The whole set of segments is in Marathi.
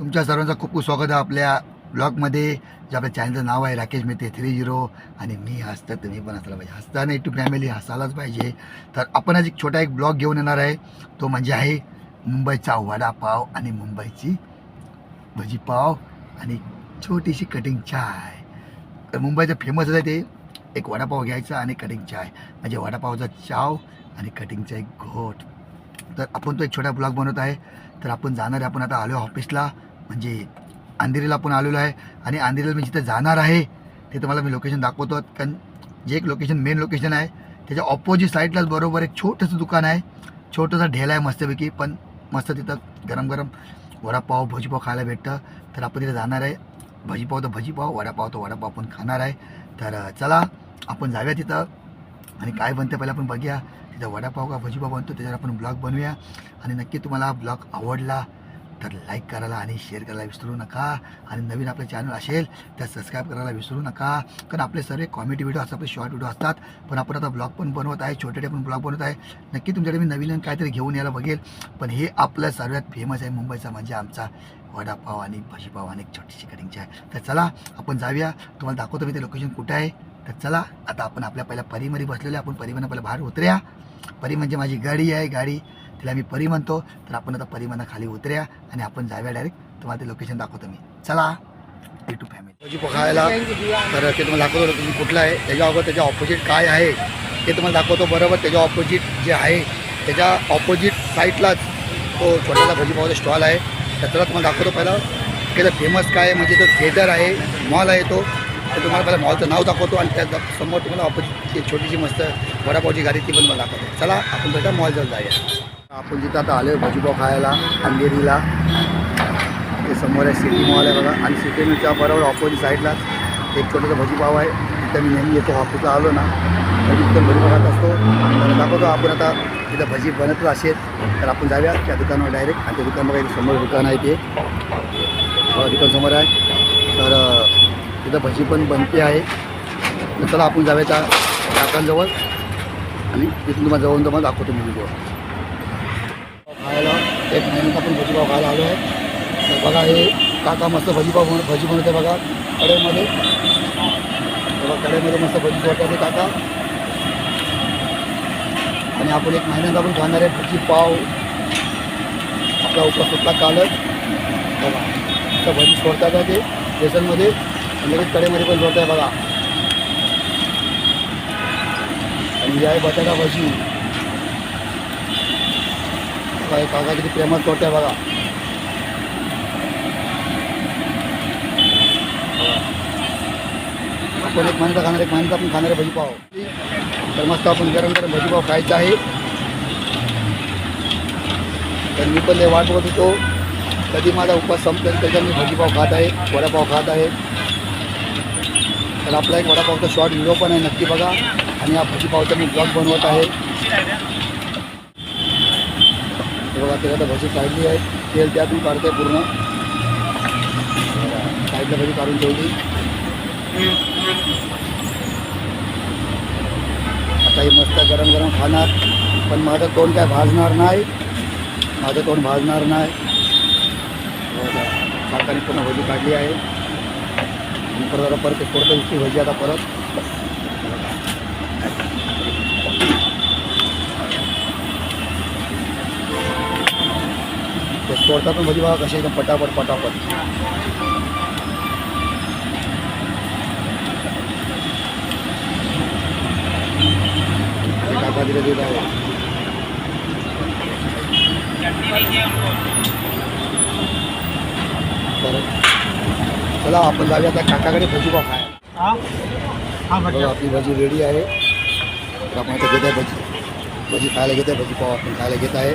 तुमच्या सर्वांचं खूप खूप स्वागत आहे आपल्या ब्लॉगमध्ये जे आपल्या चॅनलचं नाव आहे राकेश मेहते थ्री झिरो. आणि मी हसतं तुम्ही पण हसायला पाहिजे. हसताना टू फॅमिली हसायलाच पाहिजे. तर आपण आज एक छोटा एक ब्लॉग घेऊन येणार आहे. तो म्हणजे आहे मुंबईचा वडापाव आणि मुंबईची भजीपाव आणि छोटीशी कटिंग चाय तर मुंबईचं फेमस आहे ते. एक वडापाव घ्यायचा आणि कटिंग चाय म्हणजे वडापावचा चाव आणि कटिंगचा एक घोट. तर आपण तो एक छोटा ब्लॉग बनवत आहे. तर आपण जाणार आहे आपण आता आलो ऑफिसला म्हणजे अंधेरीला आपण आलेलो आहे आणि अंधेरीला मी जिथे जाणार आहे ते तुम्हाला मी लोकेशन दाखवतो. कारण जे एक लोकेशन मेन लोकेशन आहे त्याच्या ऑपोजिट साईडलाच बरोबर एक छोटंसं दुकान आहे. छोटंसं ढेला आहे मस्तपैकी पण मस्त तिथं गरम गरम वडापाव भजीपाव खायला भेटतं. तर आपण तिथे जाणार आहे. भजीपाव तर भजीपाव वडापाव तर वडापाव आपण खाणार आहे. तर चला आपण जाऊया तिथं. आणि काय बनतं पहिले आपण बघूया. तिथं वडापाव का भजीपाव बनतो त्याच्यावर आपण ब्लॉग बनवूया. आणि नक्की तुम्हाला ब्लॉग आवडला तर लाईक करायला आणि शेअर करायला विसरू नका. आणि नवीन आपलं चॅनल असेल तर सबस्क्राईब करायला विसरू नका. कारण आपले सर्व कॉमेडी व्हिडिओ असतात आपले शॉर्ट व्हिडिओ असतात. पण आपण आता ब्लॉग पण बनवत आहे छोटे पण ब्लॉग बनवत आहे. नक्की तुमच्याकडे मी नवीन काहीतरी घेऊन यायला बघेल. पण हे आपलं सर्वात फेमस आहे मुंबईचा म्हणजे आमचा वडापाव आणि भजीपाव आणि एक छोटीशी कटिंगची आहे तर चला आपण जाऊया. तुम्हाला दाखवतो मी ते लोकेशन कुठं आहे. तर चला आता आपण आपल्या पहिल्या परीमध्ये बसलेलो आपण परीमध्ये पहिल्या बाहेर उतरूया. परी म्हणजे माझी गाडी आहे गाडी. तिला मी परी म्हणतो तर आपण आता परीमधनं खाली उतरूया आणि आपण जाऊया डायरेक्ट तुम्हाला ते लोकेशन दाखवतो मी. चला टू फॅमिली बघायला तर ते तुम्हाला दाखवतो तुम्ही कुठलं आहे त्याच्या अगोदर त्याच्या ऑपोजिट काय आहे ते तुम्हाला दाखवतो बरोबर. त्याच्या ऑपोजिट जे आहे त्याच्या ऑपोजिट साईडलाच तो छोटासा भजीपावचा स्टॉल आहे. तर त्याला तुम्हाला दाखवतो पहिला. त्याचं फेमस काय आहे म्हणजे तो थिएटर आहे मॉल आहे तो. तर तुम्हाला पहिला मॉलचं नाव दाखवतो आणि त्या समोर तुम्हाला ऑपोजिट छोटीशी मस्त वडापावची गाडी ती पण मला दाखवतो. चला आपण त्याच्या मॉल जाऊया. आपण जिथं आता आलो भजीपाव खायला अंधेरीला. ते समोर आहे सिटी मॉल आहे बघा. आणि सिटी मॉलच्या बरोबर ऑपोजिट साईडला एक छोटंसं भजीपाव आहे. तिथं मी नेहमी येतो ऑफिसला आलो ना. तर तिथं भजीपाव बघत असतो. तर दाखवतो आपण आता तिथं भजी बनतच असेल तर आपण जाऊया. त्या दुकानावर डायरेक्ट आणि त्या दुकान बघा समोर दुकान आहे ते. दुकान समोर आहे. तर तिथं भजी पण बनते आहे. तर चला आपण जाऊया त्या काकांजवळ आणि तिथून तुम्हाला जवळून तुम्हाला दाखवतो मी व्हिडिओ एक महिन्यात आपण भजीपाव खायला आलो आहे तर बघा हे काका मस्त भजीपाव बन भजी बनवते बघा कढईमध्ये. बघा कढईमध्ये मस्त भजी बनवते काका. आणि आपण एक महिन्यात आपण खाणार आहे भजीपाव. आपला उपवास सुटला कालच. बघा तर भजी सोडतात ते बेसनमध्ये. आणि लगेच कडेमध्ये पण सोडत आहे बघा. आणि ही आहे बटाटा भजी. काय काका किती प्रेमात तोट्या बघा. आपण एक महिन्याचा खाणार एक माणसा आपण खाणारे भजीपाव. तर मस्त आपण गरम गरम भजीपाव खायचा आहे. तर मी पण वाट बघत होतो. कधी माझा उपवास संपेल त्याच्यात मी भजीपाव खात आहे वडापाव खात आहे. तर आपला एक वडापावचा शॉर्ट व्हिडिओ पण आहे नक्की बघा. आणि या भजीपावचा मी ब्लॉग बनवत आहे. बघा बघा आता भजी काढली आहे. तेल त्यातून काढते पूर्ण. साईडला भजी काढून ठेवली. आता ही मस्त गरम गरम खाणार. पण माझं तोंड काय भाजणार नाही. माझं तोंड भाजणार नाही. काकाने पूर्ण भजी काढली आहे. परत परत थोडं भजी आता परत. ते तोडता पण भजी बघा कसे एकदम पटापट पटापट. काका चला आपण जाऊया त्या काकाकडे भजी पाव आपली भजी रेडी आहे. तर आपण आता घेत आहे भजी. भजी खायला घेत आहे भजी पाव आपण खायला घेत आहे.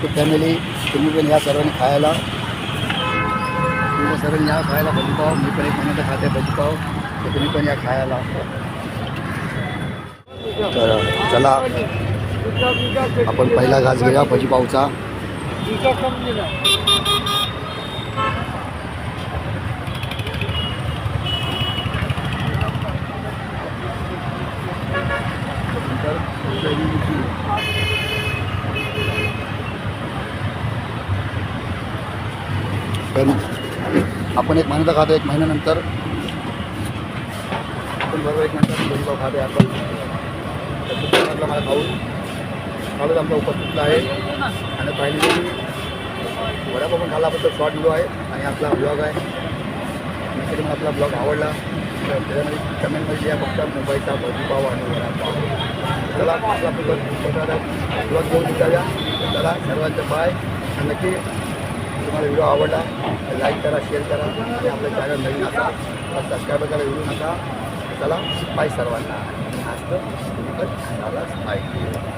Kita mulai, kita mulai nyasar dan khayalah. Kita sering nyasar khayalah, bagi kau, mungkin pernah kita khayalah bagi kau. तर तुम्ही पण या खायला तर चला. आपण पहिला घास घेऊया भजीपावचा पण आपण एक महिन्याचा खातो एक महिन्यानंतर आपण बरोबर एक महिन्याचा भजीपाव खाते आपण तर मला खाऊन चालूच आमचा उपस्थित आहे. आणि पाहिजे वडापाव पण आपण तर शॉर्ट व्हिडिओ आहे आणि आपला ब्लॉग आहे. नक्की मला आपला ब्लॉग आवडला तर त्याच्यामध्ये कमेंटमध्ये या फक्त मुंबईचा भजीपाव आणि वडापाव. चला आपला ब्लॉग घेऊन विचारूया चला सर्वांचं बाय आणि नक्की तुम्हाला व्हिडिओ आवडला लाईक करा शेअर करा. आणि आपलं चॅनल नवीन असा सबस्क्राईब करायला विसरू नका. चला. बाय सर्वांना. आणि आज तर खायलाच पाहिजे